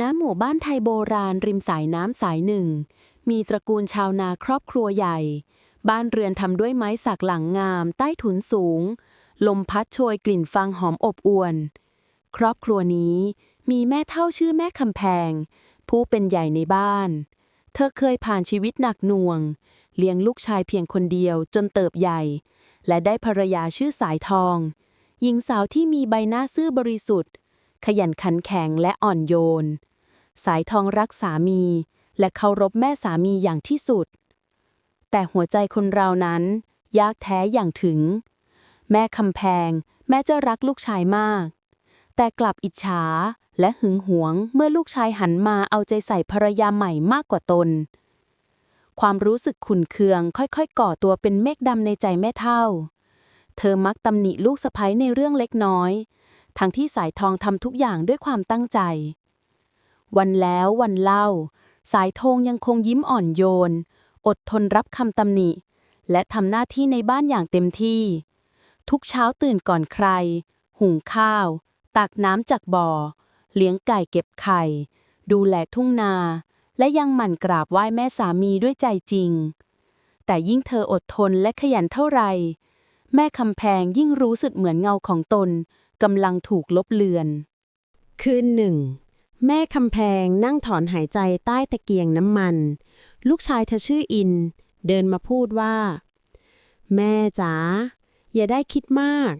ณหมู่บ้านไทยโบราณริมสายน้ำสายหนึ่ง มีตระกูลชาวนาครอบครัวใหญ่ บ้านเรือนทำด้วยไม้สักหลังงาม ใต้ถุนสูง ลมพัดโชยกลิ่นฟางหอมอบอวน ครอบครัวนี้มีแม่เท่าชื่อแม่คำแพง ผู้เป็นใหญ่ในบ้าน เธอเคยผ่านชีวิตหนักหน่วง เลี้ยงลูกชายเพียงคนเดียวจนเติบใหญ่ และได้ภรรยาชื่อสายทอง หญิงสาวที่มีใบหน้าซื่อบริสุทธิ์ ขยันขันแข็งและอ่อนโยน สายทองรักสามี และเคารพแม่สามีอย่างที่สุด แต่หัวใจคนเรานั้น ยากแท้อย่างถึง แม่คำแพง แม่จะรักลูกชายมาก แต่กลับอิจฉาและหึงหวงเมื่อลูกชายหันมาเอาใจใส่ภรรยาใหม่มากกว่าตน ความรู้สึกขุ่นเคืองค่อยๆ ก่อตัวเป็นเมฆดำในใจแม่เท่า เธอมักตำหนิลูกสะใภ้ในเรื่องเล็กน้อย ทั้งที่สายทองทำทุกอย่างด้วยความตั้งใจ วันแล้ววันเล่า สายทองยังคงยิ้มอ่อนโยน อดทนรับคำตำหนิ และทำหน้าที่ในบ้านอย่างเต็มที่ ทุกเช้าตื่นก่อนใคร หุงข้าว ตักน้ำจากบ่อ เลี้ยงไก่เก็บไข่ ดูแลทุ่งนา และยังหมั่นกราบไหว้แม่สามีด้วยใจจริง แต่ยิ่งเธออดทนและขยันเท่าไหร่แม่คำแพงยิ่งรู้สึกเหมือนเงาของตน กำลังถูกลบเลือน คืนหนึ่ง แม่คำแพงนั่งถอนหายใจใต้ตะเกียงน้ำมัน ลูกชายเธอชื่ออิน เดินมาพูดว่า แม่จ๋าอย่าได้คิดมาก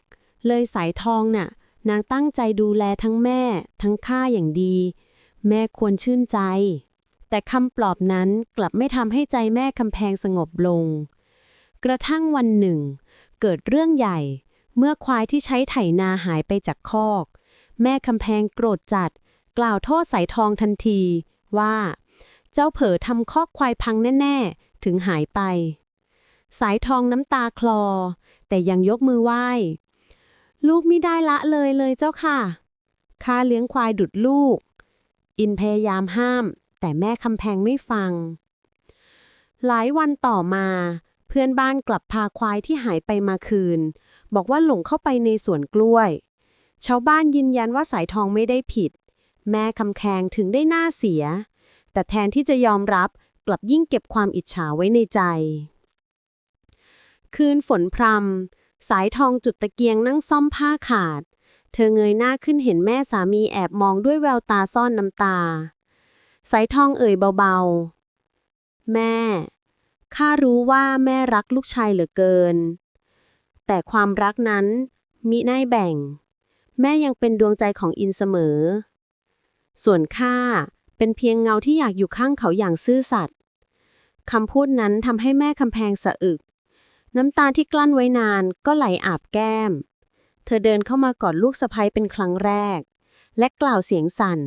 เลยสายทองน่ะ นางตั้งใจดูแลทั้งแม่ ทั้งข้าอย่างดี แม่ควรชื่นใจ แต่คำปลอบนั้นกลับไม่ทำให้ใจแม่คำแพงสงบลง กระทั่งวันหนึ่ง เกิดเรื่องใหญ่ เมื่อควายที่ใช้ไถนาหายไปจากคอก แม่คำแพงโกรธจัด กล่าวโทษสายทองทันทีว่า เจ้าเผลอทำคอกควายพังแน่ ๆ ถึงหายไป สายทองน้ำตาคลอ แต่ยังยกมือไหว้ ลูกไม่ได้ละเลยเลยเจ้าค่ะข้าเลี้ยงควายดุดลูก อินพยายามห้าม แต่แม่คำแพงไม่ฟัง หลายวันต่อมา พื่อนบ้านกลับพาควายที่หายไปมาคืน บอกว่าหลงเข้าไปในสวนกล้วย ชาวบ้านยืนยันว่าสายทองไม่ได้ผิด แม่คำแคงถึงได้หน้าเสีย แต่แทนที่จะยอมรับกลับยิ่งเก็บความอิจฉาไว้ในใจ คืนฝนพรำสายทองจุดตะเกียงนั่งซ่อมผ้าขาด เธอเงยหน้าขึ้นเห็นแม่สามีแอบมองด้วยแววตาซ่อนน้ำตา สายทองเอ่ยเบาๆ แม่ ข้ารู้ว่าแม่รักลูกชายเหลือเกิน แต่ความรักนั้นมิได้แบ่ง แม่ยังเป็นดวงใจของอินเสมอ ส่วนข้าเป็นเพียงเงาที่อยากอยู่ข้างเขาอย่างซื่อสัตย์คำพูดนั้นทำให้แม่คำแพงสะอึก น้ำตาที่กลั้นไว้นานก็ไหลอาบแก้ม เธอเดินเข้ามากอดลูกสะใภ้เป็นครั้งแรก และกล่าวเสียงสั่น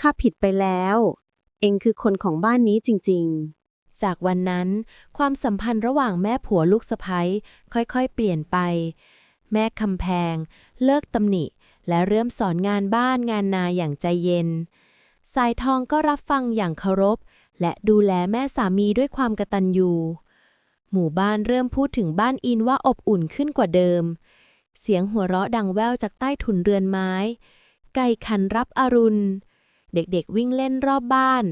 ข้าผิดไปแล้ว เองคือคนของบ้านนี้จริง ๆ จากวันนั้น ความสัมพันธ์ระหว่างแม่ผัวลูกสะใภ้ค่อยๆ เปลี่ยนไป แม่คำแพง เลิกตำหนิ และเริ่มสอนงานบ้านงานนาอย่างใจเย็น สายทองก็รับฟังอย่างเคารพ และดูแลแม่สามีด้วยความกตัญญูหมู่บ้านเริ่มพูดถึงบ้านอินว่าอบอุ่นขึ้นกว่าเดิม เสียงหัวเราะดังแว่วจากใต้ถุนเรือนไม้ ไก่ขันรับอรุณ เด็กๆวิ่งเล่นรอบบ้าน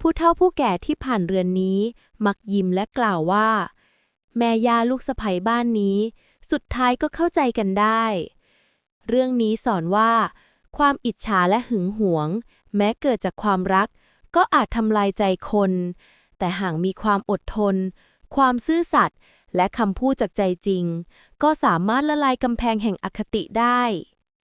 ผู้เฒ่าผู้แก่ที่ผ่านเรือนนี้ มักยิ้มและกล่าวว่า แม่ยาลูกสะใภ้บ้านนี้ สุดท้ายก็เข้าใจกันได้ เรื่องนี้สอนว่า ความอิจฉาและหึงหวง แม้เกิดจากความรัก ก็อาจทำลายใจคน แต่หากมีความอดทน ความซื่อสัตย์และคำพูดจากใจจริง ก็สามารถละลายกำแพงแห่งอคติได้